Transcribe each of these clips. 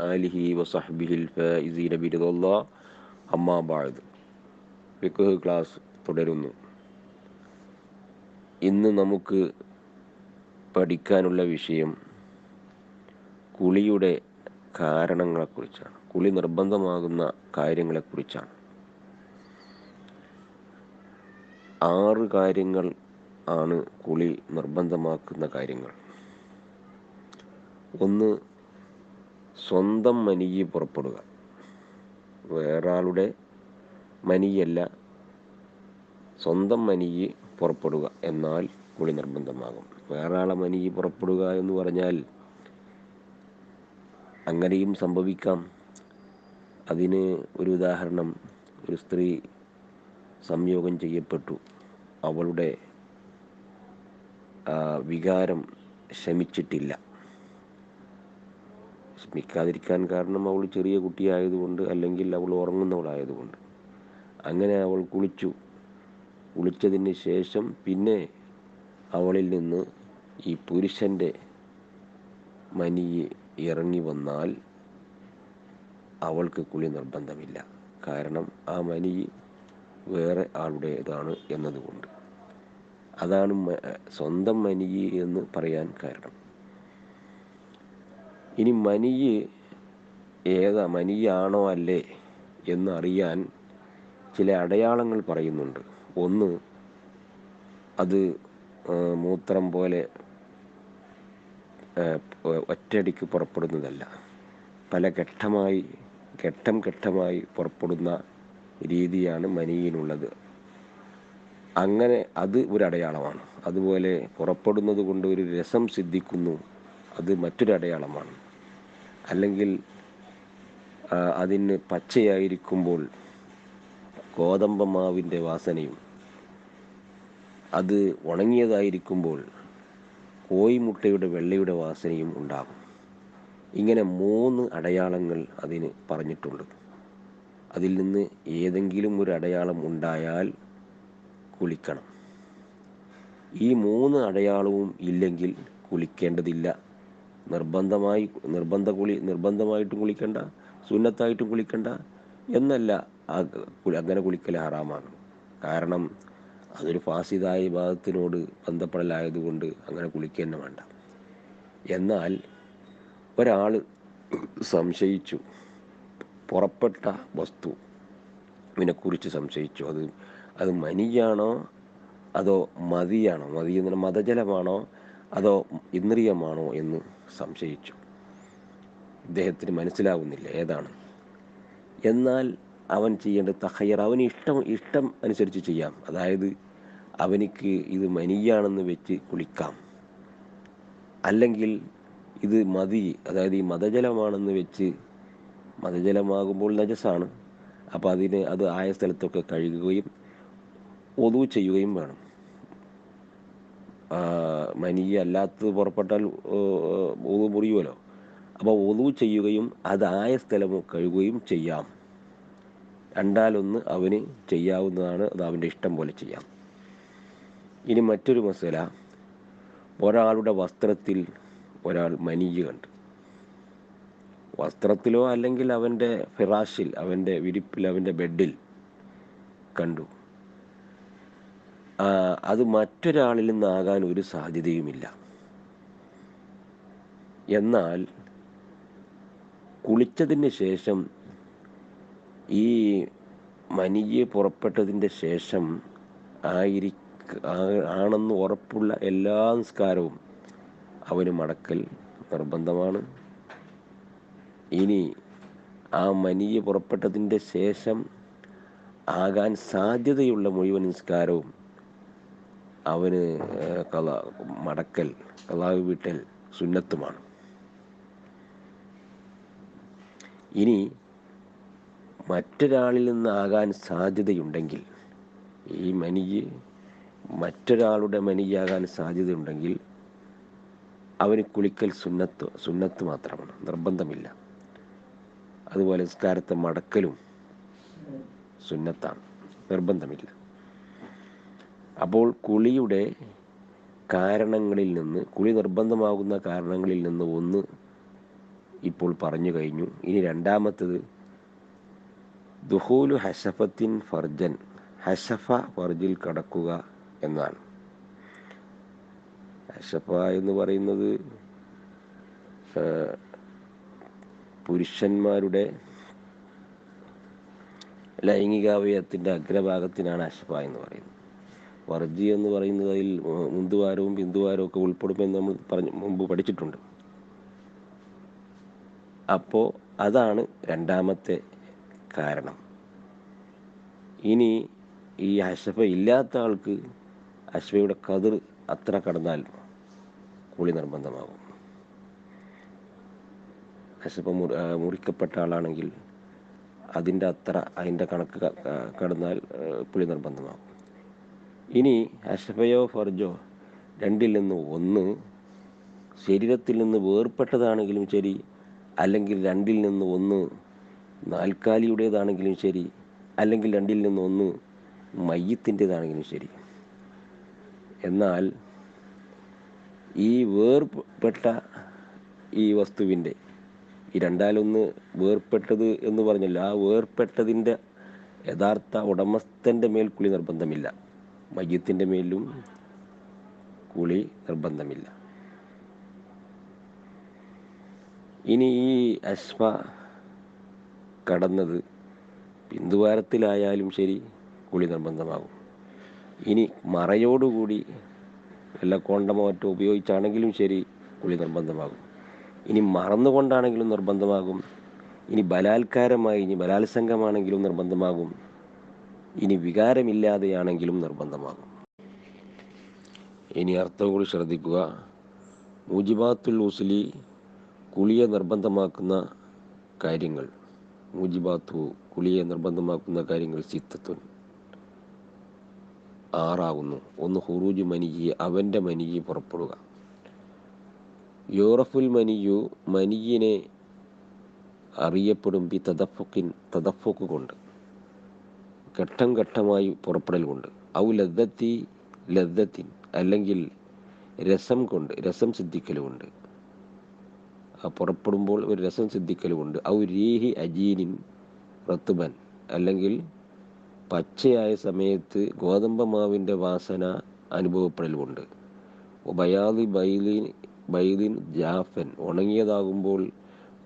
ആലിഹി ക്ലാസ് തുടരുന്നു. ഇന്ന് നമുക്ക് പഠിക്കാനുള്ള വിഷയം കുളിയുടെ കാരണങ്ങളെക്കുറിച്ചാണ്. കുളി നിർബന്ധമാകുന്ന കാര്യങ്ങളെക്കുറിച്ചാണ്. ആറ് കാര്യങ്ങൾ ആണ് കുളി നിർബന്ധമാക്കുന്ന കാര്യങ്ങൾ. ഒന്ന് സ്വന്തം മനിയെ പുറപ്പെടുക. വേറൊരാളുടെ മനിയല്ല സ്വന്തം മനിയെ പുറപ്പെടുക എന്നാൽ കുളി നിർബന്ധമാകും. വേറൊരാളെ മനിയെ പുറപ്പെടുക എന്ന് പറഞ്ഞാൽ അങ്ങനെയും സംഭവിക്കാം. അതിന് ഒരു ഉദാഹരണം ഒരു സ്ത്രീ സംയോഗം ചെയ്യപ്പെട്ടു. അവളുടെ വികാരം ശമിച്ചിട്ടില്ല. ശമിക്കാതിരിക്കാൻ കാരണം അവൾ ചെറിയ കുട്ടിയായതുകൊണ്ട് അല്ലെങ്കിൽ അവൾ ഉറങ്ങുന്നവളായതുകൊണ്ട്. അങ്ങനെ അവൾ കുളിച്ചു. കുളിച്ചതിന് ശേഷം പിന്നെ അവളിൽ നിന്ന് ഈ പുരുഷന്റെ മനി ഇറങ്ങി വന്നാൽ അവൾക്ക് കുളി നിർബന്ധമില്ല. കാരണം ആ മനി വേറെ ആളുടേതാണ് എന്നതുകൊണ്ട്. അതാണ് സ്വന്തം മനിയെ എന്ന് പറയാൻ കാരണം. ഇനി മനിയ് ഏതാ? മനിയാണോ അല്ലേ എന്ന് അറിയാൻ ചില അടയാളങ്ങൾ പറയുന്നുണ്ട്. ഒന്ന് അത് മൂത്രം പോലെ ഒറ്റയടിക്ക് പുറപ്പെടുന്നതല്ല. പല ഘട്ടമായി ഘട്ടം ഘട്ടമായി പുറപ്പെടുന്ന രീതിയാണ് മനിയിനുള്ളത് അങ്ങനെ അത് ഒരു അടയാളമാണ് അതുപോലെ പുറപ്പെടുന്നത് കൊണ്ട് ഒരു രസം സിദ്ധിക്കുന്നു അത് മറ്റൊരു അടയാളമാണ്. അല്ലെങ്കിൽ അതിന് പച്ചയായിരിക്കുമ്പോൾ ഗോതമ്പ മാവിന്റെ വാസനയും അത് ഉണങ്ങിയതായിരിക്കുമ്പോൾ കോയിമുട്ടയുടെ വെള്ളയുടെ വാസനയും ഉണ്ടാകും. ഇങ്ങനെ മൂന്ന് അടയാളങ്ങൾ അതിന് പറഞ്ഞിട്ടുണ്ട് അതിൽ നിന്ന് ഏതെങ്കിലും ഒരു അടയാളം ഉണ്ടായാൽ കുളിക്കണം. ഈ മൂന്ന് അടയാളവും ഇല്ലെങ്കിൽ കുളിക്കേണ്ടതില്ല. നിർബന്ധമായി നിർബന്ധ കുളി നിർബന്ധമായിട്ടും കുളിക്കണ്ട സുന്നത്തായിട്ടും കുളിക്കണ്ട എന്നല്ല അങ്ങനെ കുളിക്കൽ ഹറാമാണ്. കാരണം അതൊരു ഫാസിദായ വിഭാഗത്തിനോട് ബന്ധപ്പെടലായതുകൊണ്ട് അങ്ങനെ കുളിക്കുക വേണ്ട. എന്നാൽ ഒരാൾ സംശയിച്ചു പുറപ്പെട്ട വസ്തു ഇതിനെക്കുറിച്ച് സംശയിച്ചു അത് അത് മനിയാണോ? അതോ മതിയാണോ? മതി എന്ന് പറഞ്ഞാൽ മതജലമാണോ? അതോ ഇന്ദ്രിയമാണോ എന്ന് സംശയിച്ചു. ഇദ്ദേഹത്തിന് മനസ്സിലാവുന്നില്ല ഏതാണ്. എന്നാൽ അവൻ ചെയ്യേണ്ട തഹയ്യർ അവന് ഇഷ്ടം ഇഷ്ടം അനുസരിച്ച് ചെയ്യാം. അതായത് അവനിക്ക് ഇത് മനിയാണെന്ന് വെച്ച് കുളിക്കാം. അല്ലെങ്കിൽ ഇത് മതി അതായത് ഈ മതജലമാണെന്ന് വെച്ച് മതജലമാകുമ്പോൾ നജസാണ്. അപ്പോൾ അതിന് അത് ആയ സ്ഥലത്തൊക്കെ കഴുകുകയും ഒതു ചെയ്യുകയും വേണം. മനിയ അല്ലാത്തത് പുറപ്പെട്ടാൽ ഒതു മുറിയുമല്ലോ. അപ്പോൾ ഒതു ചെയ്യുകയും അതായ സ്ഥലം കഴുകുകയും ചെയ്യാം. രണ്ടാലൊന്ന് അവന് ചെയ്യാവുന്നതാണ് അത് അവന്റെ ഇഷ്ടം പോലെ ചെയ്യാം. ഇനി മറ്റൊരു മസല ഒരാളുടെ വസ്ത്രത്തിൽ ഒരാൾ മനിയ് കണ്ട്. വസ്ത്രത്തിലോ അല്ലെങ്കിൽ അവന്റെ ഫിറാഷിൽ അവന്റെ വിരിപ്പിൽ അവന്റെ ബെഡിൽ കണ്ടു. അത് മറ്റൊരാളിൽ നിന്നാകാൻ ഒരു സാധ്യതയുമില്ല. എന്നാൽ കുളിച്ചതിന് ശേഷം ഈ മനിയെ പുറപ്പെട്ടതിന്റെ ശേഷം ആയിരി ആണെന്ന് ഉറപ്പുള്ള എല്ലാ സംസ്കാരവും അവന് മടക്കൽ നിർബന്ധമാണ്. ഇനി ആ മനിയെ പുറപ്പെട്ടതിന്റെ ശേഷം ആകാൻ സാധ്യതയുള്ള മുഴുവൻ നിസ്കാരവും അവന് കല മടക്കൽ കലാവ് വിട്ടൽ സുന്നത്തുമാണ്. ഇനി മറ്റൊരാളിൽ നിന്നാകാൻ സാധ്യതയുണ്ടെങ്കിൽ ഈ മനിക്ക് മറ്റൊരാളുടെ മനിയാകാൻ സാധ്യതയുണ്ടെങ്കിൽ അവന് കുളിക്കൽ സുന്നത്ത് സുന്നത്ത് മാത്രമാണ് നിർബന്ധമില്ല. അതുപോലെ സ്കാരത്തെ മടക്കലും സുന്നത്താണ് നിർബന്ധമില്ല. അപ്പോൾ കുളിയുടെ കാരണങ്ങളിൽ നിന്ന് കുളി നിർബന്ധമാകുന്ന കാരണങ്ങളിൽ നിന്ന് ഒന്ന് ഇപ്പോൾ പറഞ്ഞു കഴിഞ്ഞു. ഇനി രണ്ടാമത്തത് ദുഹൂലു ഹഷഫത്തിൻ ഫർജൻ ഹഷഫ ഫർജിൽ കടക്കുക എന്നാണ്. ഹഷഫ എന്ന് പറയുന്നത് പുരുഷന്മാരുടെ ലൈംഗികാവയത്തിന്റെ അഗ്രഭാഗത്തിനാണ് അഷഫ എന്ന് പറയുന്നത്. വർജി എന്ന് പറയുന്നത് അതിൽ മുന്തുവാരവും ബിന്ദുവാരവും ഒക്കെ ഉൾപ്പെടുമെന്ന് നമ്മൾ പറഞ്ഞു മുമ്പ് പഠിച്ചിട്ടുണ്ട്. അപ്പോൾ അതാണ് രണ്ടാമത്തെ കാരണം. ഇനി ഈ അഷഫ ഇല്ലാത്ത ആൾക്ക് അശ്വയുടെ കതിർ അത്ര കടന്നാൽ കുളി നിർബന്ധമാകും അഷഫ മുറി മുറിക്കപ്പെട്ട ആളാണെങ്കിൽ അതിന്റെ അത്ര അതിന്റെ കണക്ക് കടന്നാൽ പുളി നിർബന്ധമാകും ഇനി അഷഫയോ ഫർജോ രണ്ടിൽ നിന്ന് ഒന്ന് ശരീരത്തിൽ നിന്ന് വേർപെട്ടതാണെങ്കിലും ശരി അല്ലെങ്കിൽ രണ്ടിൽ നിന്ന് ഒന്ന് നാൽക്കാലിയുടേതാണെങ്കിലും ശരി അല്ലെങ്കിൽ രണ്ടിൽ നിന്ന് ഒന്ന് മയ്യത്തിന്റെതാണെങ്കിലും ശരി. എന്നാൽ ഈ വേർപെട്ട ഈ വസ്തുവിന്റെ ഈ രണ്ടാലൊന്ന് വേർപെട്ടത് എന്ന് പറഞ്ഞല്ലോ ആ വേർപെട്ടതിന്റെ യഥാർത്ഥ ഉടമസ്ഥന്റെ മേൽക്കുളി കുളി നിർബന്ധമില്ല. മയ്യത്തിന്റെ മേലും കുളി നിർബന്ധമില്ല. ഇനി ഈ അശ്മ കടന്നത് ബിന്ദുവാരത്തിലായാലും ശരി കുളി നിർബന്ധമാകും ഇനി മറയോടുകൂടി വല്ല കോണ്ടമോ മറ്റോ ഉപയോഗിച്ചാണെങ്കിലും ശരി കുളി നിർബന്ധമാകും. ഇനി മറന്നുകൊണ്ടാണെങ്കിലും നിർബന്ധമാകും. ഇനി ബലാത്കാരമായി ഇനി ബലാത്സംഗമാണെങ്കിലും നിർബന്ധമാകും. ഇനി വികാരമില്ലാതെയാണെങ്കിലും നിർബന്ധമാകും. ഇനി അർത്ഥം കൂടി ശ്രദ്ധിക്കുക. മുജിബാത്തുൽ ഉസ്ലി കുളിയെ നിർബന്ധമാക്കുന്ന കാര്യങ്ങൾ. മുജിബാത്തു കുളിയെ നിർബന്ധമാക്കുന്ന കാര്യങ്ങൾ സിത്തത്വൻ ആറാകുന്നു. ഒന്ന് ഹുറൂജ് മനിജി അവന്റെ മനിജി പുറപ്പെടുക. യൂറഫുൽ മനിയു മനിയിനെ അറിയപ്പെടും പി തദഫുക്കിൻ തദഫുക്ക് കൊണ്ട്. ഘട്ടം ഘട്ടമായി പുറപ്പെടൽ കൊണ്ട് ഔ ലദ്ദത്തി ലദ്ദത്തിൻ അല്ലെങ്കിൽ രസം കൊണ്ട് രസം സിദ്ധിക്കലുമുണ്ട്. പുറപ്പെടുമ്പോൾ ഒരു രസം സിദ്ധിക്കലുമുണ്ട്. ഔ രീഹി അജീനിൻ റത്തുബൻ അല്ലെങ്കിൽ പച്ചയായ സമയത്ത് ഗോതമ്പ മാവിന്റെ വാസന അനുഭവപ്പെടലുമുണ്ട്. ബയാദി ബൈലിൻ ബൈലിൻ ജാഫൻ ഉണങ്ങിയതാകുമ്പോൾ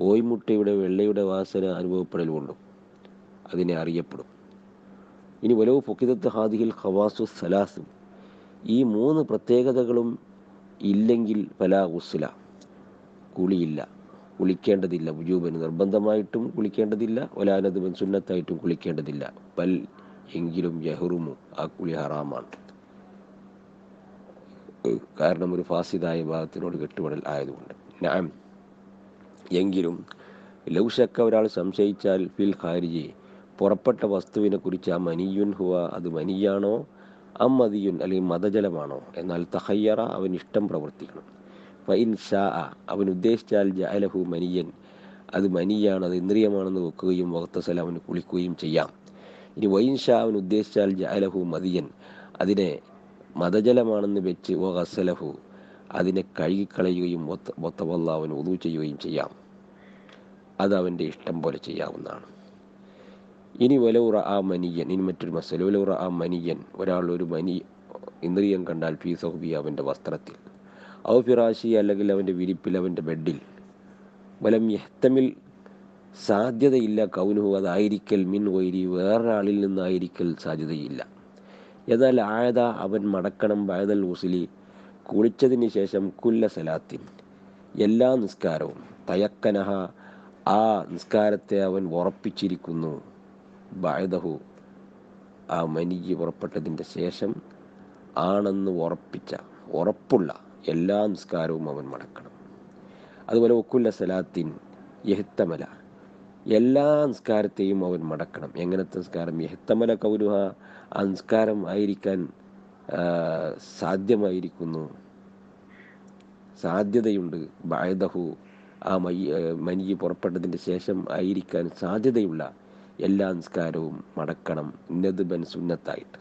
ഓയ്മുട്ടയുടെ വെള്ളയുടെ വാസന അനുഭവപ്പെടലുമുണ്ട്. അതിനെ അറിയപ്പെടും. ഇനി വലവ് പൊക്കിതത്ത് ഹാദിഹിൽ ഖവാസു സലാസും. ഈ മൂന്ന് പ്രത്യേകതകളും ഇല്ലെങ്കിൽ പല ഉസ്ല കുളിയില്ല. കുളിക്കേണ്ടതില്ല. വുജൂബന് നിർബന്ധമായിട്ടും കുളിക്കേണ്ടതില്ല. ഒലാനതുബൻ സുന്നത്തായിട്ടും കുളിക്കേണ്ടതില്ല. പൽ എങ്കിലും യഹ്റുമു. ആ കുളി ഹറാമാണ്. കാരണം ഒരു ഫാസിദായ ഭാഗത്തിനോട് കെട്ടുപടൽ ആയതുകൊണ്ട്. ഞാൻ എങ്കിലും ലൗഷക്ക ഒരാൾ സംശയിച്ചാൽ ഫിൽ ഖാരിജി പുറപ്പെട്ട വസ്തുവിനെ കുറിച്ച് ആ മനിയുൻ ഹുവ അത് മനിയാണോ അം മതിയുൻ അല്ലെങ്കിൽ മതജലമാണോ എന്നാൽ തഹയ്യറ അവൻ ഇഷ്ടം പ്രവർത്തിക്കണം ഫൈൻ ഷാ അവൻ ഉദ്ദേശിച്ചാൽ ജഅലഹു മനിയൻ അത് മനിയാണ് അത് ഇന്ദ്രിയമാണെന്ന് വെക്കുകയും വകത്തസല അവന് കുളിക്കുകയും ചെയ്യാം ഇനി വൈൻ ഷാ അവൻ ഉദ്ദേശിച്ചാൽ ജഅലഹു മതിയൻ അതിനെ മതജലമാണെന്ന് വെച്ച് ഓ അതിനെ കഴുകിക്കളയുകയും ഒത്തവല്ല അവൻ ഒതു ചെയ്യുകയും ചെയ്യാം അത് അവന്റെ ഇഷ്ടം പോലെ ചെയ്യാവുന്നതാണ് ഇനി വലൗറ ആ മനിയൻ ഇനി മറ്റൊരു മസല വലൗറ ആ മനിയൻ. ഒരാൾ ഒരു മനി ഇന്ദ്രിയം കണ്ടാൽ ഫീ സൗബി അവന്റെ വസ്ത്രത്തിൽ. ഔ ഫിറാശി അല്ലെങ്കിൽ അവന്റെ വിരിപ്പിൽ അവന്റെ ബെഡിൽ. വലം യഹ്തമിൽ സാധ്യതയില്ല കൗനുഹു അതായിരിക്കൽ മിൻ വൈരി വേറൊരാളിൽ നിന്നായിരിക്കൽ സാധ്യതയില്ല. എന്നാൽ ആയത അവൻ മടക്കണം വയതൽ ഉസിലി കുളിച്ചതിന് ശേഷം കുല്ല സലാത്തിൻ. എല്ലാ നിസ്കാരവും തയക്കനഹ ആ നിസ്കാരത്തെ അവൻ ഉറപ്പിച്ചിരിക്കുന്നു. ബയദഹു ആ മനിജ് പുറപ്പെട്ടതിന്റെ ശേഷം ആണെന്ന് ഉറപ്പിച്ച ഉറപ്പുള്ള എല്ലാ നിസ്കാരവും അവൻ മടക്കണം. അതുപോലെ ഒക്കുല്ല സലാത്തിൻ യഹിത്തമല എല്ലാ നിസ്കാരത്തെയും അവൻ മടക്കണം. എങ്ങനത്തെ നിസ്കാരം? യഹിത്തമല കൗരുഹ ആ നിസ്കാരം ആയിരിക്കാൻ സാധ്യമായിരിക്കുന്നു. സാധ്യതയുണ്ട്. ബായദഹു ആ മൈ മനിജ് പുറപ്പെട്ടതിന്റെ ശേഷം ആയിരിക്കാൻ സാധ്യതയുള്ള എല്ലാ നിസ്കാരവും മടക്കണം. ഇന്നത് ബൻ സുന്നത്തായിട്ട്.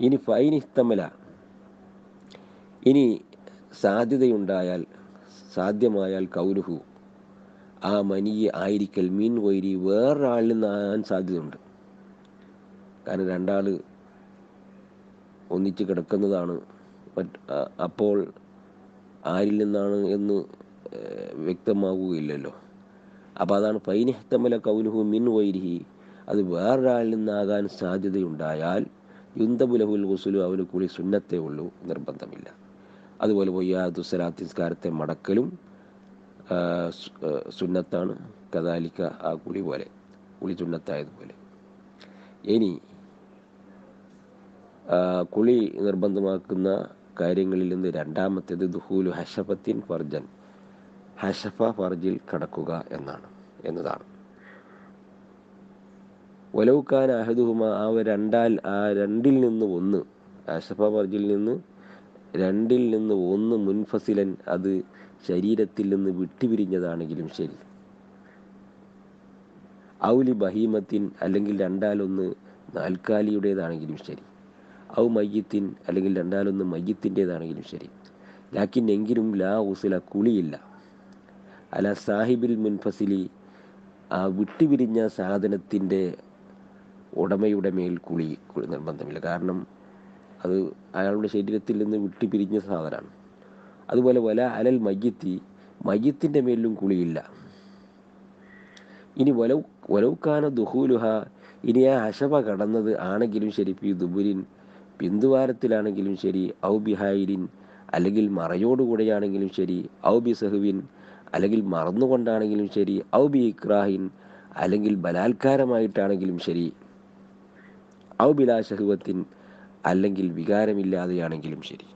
ഇനി ഫൈൻ ഇസ്തമല ഇനി സാധ്യതയുണ്ടായാൽ സാധ്യമായാൽ കൗലുഹു. ആ മനിയെ ആയിരിക്കൽ മീൻ വൈരി വേറൊരാളിൽ നിന്നാകാൻ സാധ്യതയുണ്ട്. കാരണം രണ്ടാൾ ഒന്നിച്ച് കിടക്കുന്നതാണ്. അപ്പോൾ ആരിൽ നിന്നാണ് എന്ന് വ്യക്തമാവുകയില്ലല്ലോ. അപ്പോൾ അതാണ് പൈനഹത്തമല കൗലുഹു മിൻ വൈരിഹി. അത് വേറൊരാളിൽ നിന്നാകാൻ സാധ്യതയുണ്ടായാൽ യുന്തബുലഹുൽ ഗുസുലു അവന് കൂടി സുന്നത്തേ ഉള്ളൂ നിർബന്ധമില്ല. അതുപോലെ വയ്യാദു സലാത്ത് മടക്കലും സുന്നത്താണ്. കദാലിക്ക ആ കുളി പോലെ കുളി സുന്നത്തായതുപോലെ. ഇനി കുളി നിർബന്ധമാക്കുന്ന കാര്യങ്ങളിൽ നിന്ന് രണ്ടാമത്തേത് ദുഹൂലു ഹഷഫത്തിൻ ഫർജൻ. ഹഷഫ ഫർജിൽ കടക്കുക എന്നാണ് എന്നതാണ്. ഒലവുക്കാൻ അഹദുഹുമ ആ രണ്ടാൽ ആ രണ്ടിൽ നിന്ന് ഒന്ന് ഹഷഫ ഫർജിൽ നിന്ന് രണ്ടിൽ നിന്ന് ഒന്ന് മുൻഫസിലൻ അത് ശരീരത്തിൽ നിന്ന് വിട്ടുപിരിഞ്ഞതാണെങ്കിലും ശരി. ഔലി ബഹീമത്തിൻ അല്ലെങ്കിൽ രണ്ടാലൊന്ന് നാൽക്കാലിയുടേതാണെങ്കിലും ശരി. ഔ മയ്യത്തിൻ അല്ലെങ്കിൽ രണ്ടാലൊന്ന് മയ്യത്തിന്റെതാണെങ്കിലും ശരി. ലാക്കിൻ എങ്കിലും ലാ ഉസില കുളിയില്ല. അല സാഹിബിൽ മുൻഫസിലി ആ വിട്ടുപിരിഞ്ഞ സാധനത്തിന്റെ ഉടമയുടെ മേൽ കുളി നിർബന്ധമില്ല. കാരണം അത് അയാളുടെ ശരീരത്തിൽ നിന്ന് വിട്ടുപിരിഞ്ഞ സാധനമാണ്. അതുപോലെ വല അലൽ മയ്യത്തി മയ്യത്തിന്റെ മേലിലും കുളിയില്ല. ഇനി വലൗ വലൗക്കാന ദുഹൂലുഹ ഇനി ആ അശവ കടന്നത് ആണെങ്കിലും ശരി പി ദുബുരിൻ ബിന്ദുവാരത്തിലാണെങ്കിലും ശരി ഔ ബിഹായിരിൻ അല്ലെങ്കിൽ മറയോടുകൂടെയാണെങ്കിലും ശരി ഔ ബി സഹുവിൻ അല്ലെങ്കിൽ മറന്നുകൊണ്ടാണെങ്കിലും ശരി ഔ ബി ഇക്രാഹിൻ അല്ലെങ്കിൽ ബലാത്കാരമായിട്ടാണെങ്കിലും ശരി ഔ ബിലാ ഷഹുവത്തിൻ അല്ലെങ്കിൽ വികാരമില്ലാതെയാണെങ്കിലും ശരി.